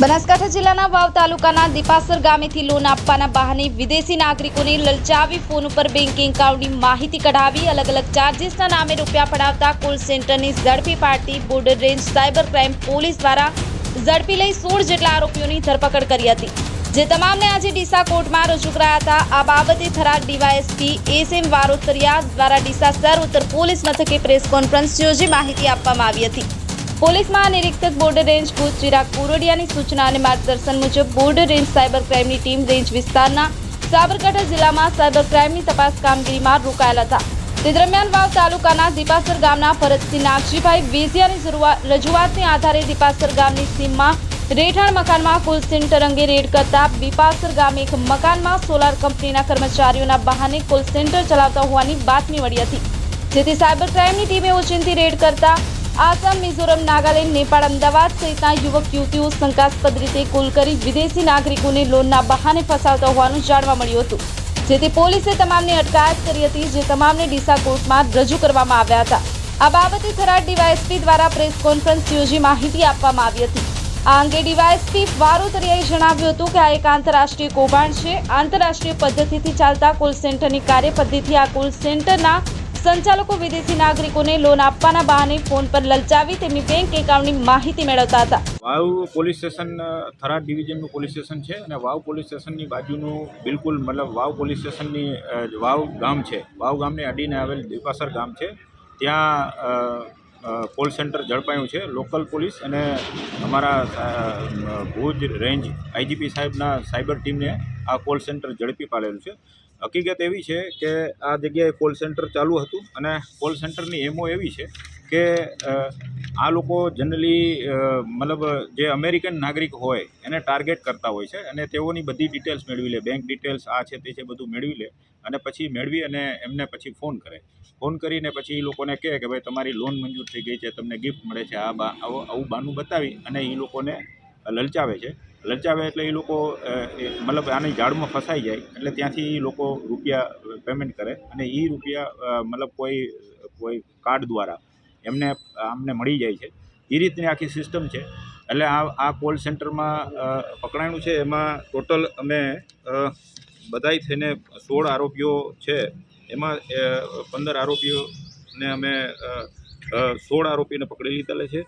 બનાસકાંઠા જિલ્લાના વાવ તાલુકાના દીપાસર ગામેથી લોન આપવાના બહાને વિદેશી નાગરિકોને લલચાવી ફોન ઉપર બેન્કિંગ એકાઉન્ટની માહિતી કઢાવી અલગ અલગ ચાર્જીસના નામે રૂપિયા પડાવતા કોલ સેન્ટરની ઝડપી પાડતી border range cyber crime police દ્વારા ઝડપી લઈ સોળ જેટલા આરોપીઓની ધરપકડ કરી હતી. જે તમામને આજે ડીસા કોર્ટમાં રજૂ કરાયા હતા. આ બાબતે Tharad DYSP S M Varotariya દ્વારા ડીસા સર ઉત્તર પોલીસ મથકે પ્રેસ કોન્ફરન્સ યોજી માહિતી આપવામાં આવી હતી. પોલીસ મહાનિરીક્ષક બોર્ડર રેન્જ ભુજ, ચિરાગ પુરોડિયાની સૂચના અને માર્ગદર્શન મુજબ બોર્ડર રેન્જ સાયબર ક્રાઇમની ટીમ રેન્જ વિસ્તારના સાબરકાંઠા જિલ્લામાં સાયબર ક્રાઇમની તપાસ કામગીરીમાં રોકાયેલા હતા. તે દરમિયાન વાવ તાલુકાના દીપાસર ગામના ફરજસિંહ નાગજીભાઈ વેઝિયાની રજૂઆતને આધારે દીપાસર ગામની સીમમાં રહેઠાણ મકાનમાં કુલ સેન્ટર અંગે રેડ કરતા બીપાસર ગામે એક મકાનમાં સોલાર કંપનીના કર્મચારીઓના બહાને કોલ સેન્ટર ચલાવતા હોવાની બાતમી મળી હતી. જેથી સાયબર ક્રાઇમની ટીમે ઓચિંતી રેડ કરતા આસામ, મિઝોરમ, નાગાલેન્ડ, નેપાળ, અમદાવાદ સહિતના યુવક, યુવતીઓ શંકાસ્પદ રીતે કુલ કરી વિદેશી નાગરિકોને લોનના બહાને ફસાવતા હોવાનું જાણવા મળ્યું હતું. જેથી પોલીસે તમામને અટકાયત કરી હતી, જે તમામને ડીસા કોર્ટમાં રજૂ કરવામાં આવ્યા હતા. આ બાબતે થરાદ ડીવાયએસપી દ્વારા પ્રેસ કોન્ફરન્સ યોજી માહિતી આપવામાં આવી હતી. આ અંગે ડીવાયએસપી વારોતરિયાએ જણાવ્યું હતું કે આ એક આંતરરાષ્ટ્રીય કૌભાંડ છે. આંતરરાષ્ટ્રીય પદ્ધતિથી ચાલતા કોલ સેન્ટરની કાર્યપદ્ધતિ આ કોલ સેન્ટરના સંચાલકો વિદેશી નાગરિકોને લોન આપવાના બહાને ફોન પર લલચાવી તેમની બેંક એકાઉન્ટની માહિતી મેળવતા હતા. વાવ પોલીસ સ્ટેશન, થરાદ ડિવિઝનનું પોલીસ સ્ટેશન છે અને વાવ પોલીસ સ્ટેશનની બાજુનું બિલકુલ મતલબ વાવ પોલીસ સ્ટેશનની વાવ ગામ છે. વાવ ગામને અડીને આવેલ દીપાસર ગામ છે. ત્યાં કોલ સેન્ટર ઝડપાયું છે. લોકલ પોલીસ અને અમારા ભુજ રેન્જ આઈજીપી સાહેબના સાયબર ટીમને આ કોલ સેન્ટર ઝડપી પાડેલું છે. હકીકત એવી છે કે આ જગ્યાએ કોલ સેન્ટર ચાલુ હતું અને કોલ સેન્ટરની એમો એવી છે કે આ લોકો જનરલી મતલબ જે અમેરિકન નાગરિક હોય એને ટાર્ગેટ કરતા હોય છે અને તેઓની બધી ડિટેલ્સ મેળવી લે. બેંક ડિટેલ્સ આ છે, તે છે, બધું મેળવી લે અને પછી મેળવી અને એમને પછી ફોન કરે. ફોન કરીને પછી એ લોકોને કહે કે ભાઈ તમારી લોન મંજૂર થઈ ગઈ છે, તમને ગિફ્ટ મળે છે, આ બા, આવો બાનું બતાવી અને એ લોકોને લલચાવે છે. લલચાવે એટલે એ લોકો મતલબ આની જાળમાં ફસાઈ જાય એટલે ત્યાંથી એ લોકો રૂપિયા પેમેન્ટ કરે અને એ રૂપિયા મતલબ કોઈ કોઈ કાર્ડ દ્વારા એમને, આમને મળી જાય છે. એ રીતની આખી સિસ્ટમ છે. એટલે આ આ કોલ સેન્ટરમાં પકડાયું છે. એમાં ટોટલ અમે બધાય થઈને સોળ આરોપીઓ છે. એમાં પંદર આરોપીઓને અમે સોળ આરોપીને પકડી લીધેલા છે.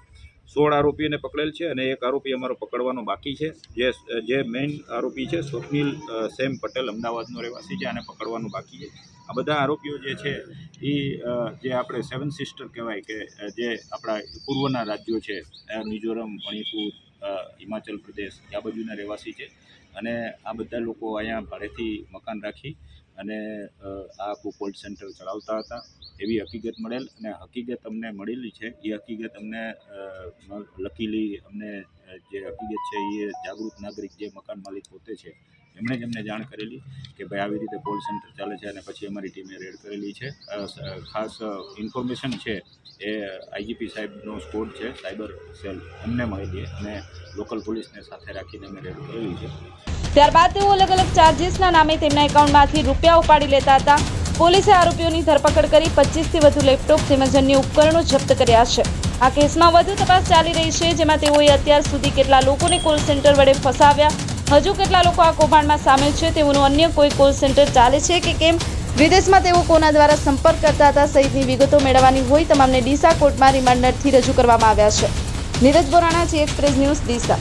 સોળ આરોપીઓને પકડેલ છે અને એક આરોપી અમારો પકડવાનો બાકી છે. જે જે મેઇન આરોપી છે સ્વપ્નિલ સેમ પટેલ અમદાવાદનો રહેવાસી છે આને પકડવાનું બાકી છે. આ બધા આરોપીઓ જે છે એ જે આપણે સેવન સિસ્ટર કહેવાય કે જે આપણા પૂર્વના રાજ્યો છે મિઝોરમ, મણિપુર હિમાચલ પ્રદેશ, આ બાજુના રહેવાસી છે. અને આ બધા લોકો અહીંયા ભાડેથી મકાન રાખી અને આ કોલ્ડ સેન્ટર ચલાવતા હતા. એવી હકીકત મળેલ અને હકીકત અમને મળેલી છે. એ હકીકત અમને લકીલી અમને જે હકીકત છે એ જાગૃત નાગરિક જે મકાન માલિક પોતે છે, એમણે જ અમને જાણ કરેલી કે ભાઈ આવી રીતે કોલ સેન્ટર ચાલે છે અને પછી અમારી ટીમે રેડ કરેલી છે. ખાસ ઇન્ફોર્મેશન છે એ આઈજીપી સાહેબનો સ્કોડ છે, સાયબર સેલ. એમને મળેલી અને લોકલ પોલીસને સાથે રાખીને અમે રેડ કરેલી છે. ત્યારબાદ તેઓ અલગ અલગ ચાર્જીસના નામે તેમના એકાઉન્ટમાંથી રૂપિયા ઉપાડી લેતા હતા. પોલીસે આરોપીઓની ધરપકડ કરી પચીસથી વધુ લેપટોપ તેમજ અન્ય ઉપકરણો જપ્ત કર્યા છે. આ કેસમાં વધુ તપાસ ચાલી રહી છે, જેમાં તેઓએ અત્યાર સુધી કેટલા લોકોને કોલ સેન્ટર વડે ફસાવ્યા, હજુ કેટલા લોકો આ કૌભાંડમાં સામેલ છે, તેઓનું અન્ય કોઈ કોલ સેન્ટર ચાલે છે કે કેમ? વિદેશમાં તેઓ કોના દ્વારા સંપર્ક કરતા હતા સહિતની વિગતો મેળવવાની હોય તમામને ડીસા કોર્ટમાં રિમાન્ડરથી રજૂ કરવામાં આવ્યા છે. Neeraj Borana G express news Deesa.